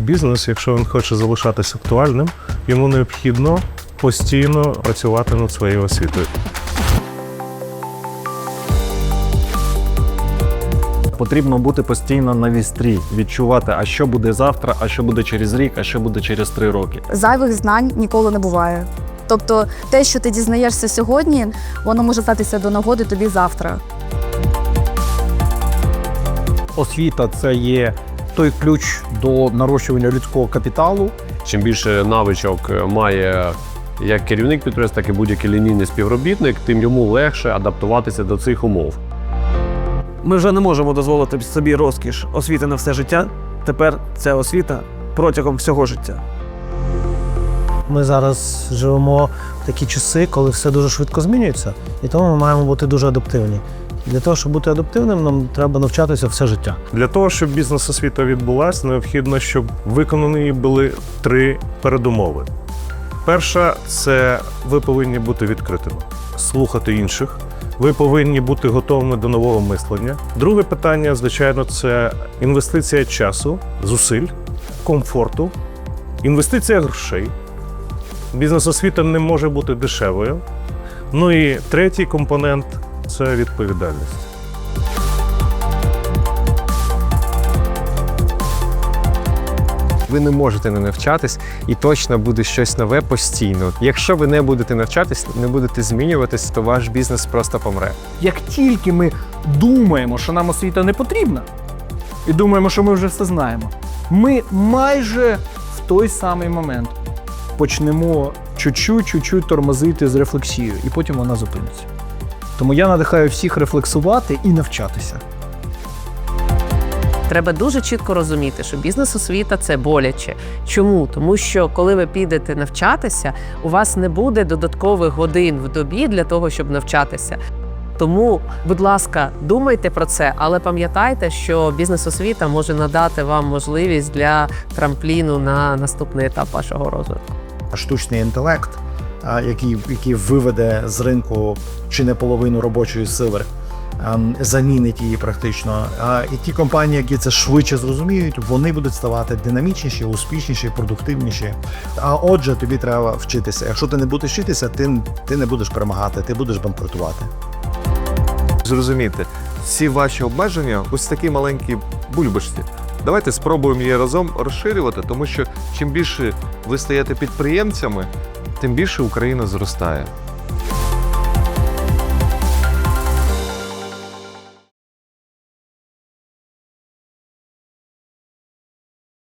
бізнес, якщо він хоче залишатися актуальним, йому необхідно постійно працювати над своєю освітою. Потрібно бути постійно на вістрі, відчувати, а що буде завтра, а що буде через рік, а що буде через три роки. Зайвих знань ніколи не буває. Тобто, те, що ти дізнаєшся сьогодні, воно може статися до нагоди тобі завтра. Освіта це є той ключ до нарощування людського капіталу. Чим більше навичок має як керівник підприємства, так і будь-який лінійний співробітник, тим йому легше адаптуватися до цих умов. Ми вже не можемо дозволити собі розкіш освіти на все життя. Тепер це освіта протягом всього життя. Ми зараз живемо в такі часи, коли все дуже швидко змінюється, і тому ми маємо бути дуже адаптивні. Для того, щоб бути адаптивним, нам треба навчатися все життя. Для того, щоб бізнес-освіта відбулася, необхідно, щоб виконані були три передумови. Перша це ви повинні бути відкритими, слухати інших. Ви повинні бути готовими до нового мислення. Друге питання, звичайно, це інвестиція часу, зусиль, комфорту, інвестиція грошей. Бізнес-освіта не може бути дешевою. Ну і третій компонент це відповідальність. Ви не можете не навчатись, і точно буде щось нове постійно. Якщо ви не будете навчатись, не будете змінюватись, то ваш бізнес просто помре. Як тільки ми думаємо, що нам освіта не потрібна, і думаємо, що ми вже все знаємо, ми майже в той самий момент почнемо чуть-чуть, чуть-чуть тормозити з рефлексією, і потім вона зупиниться. Тому я надихаю всіх рефлексувати і навчатися. Треба дуже чітко розуміти, що бізнес-освіта це боляче. Чому? Тому що коли ви підете навчатися, у вас не буде додаткових годин в добі для того, щоб навчатися. Тому, будь ласка, думайте про це, але пам'ятайте, що бізнес-освіта може надати вам можливість для трампліну на наступний етап вашого розвитку. штучний інтелект, який, який виведе з ринку чи не половину робочої сили, замінить її практично. І ті компанії, які це швидше зрозуміють, вони будуть ставати динамічніші, успішніші, продуктивніші. А отже, тобі треба вчитися. Якщо ти не будеш вчитися, ти, ти не будеш перемагати, ти будеш банкрутувати. зрозуміти всі ваші обмеження ось такі маленькі бульбашці. Давайте спробуємо її разом розширювати, тому що чим більше ви стаєте підприємцями, тим більше Україна зростає.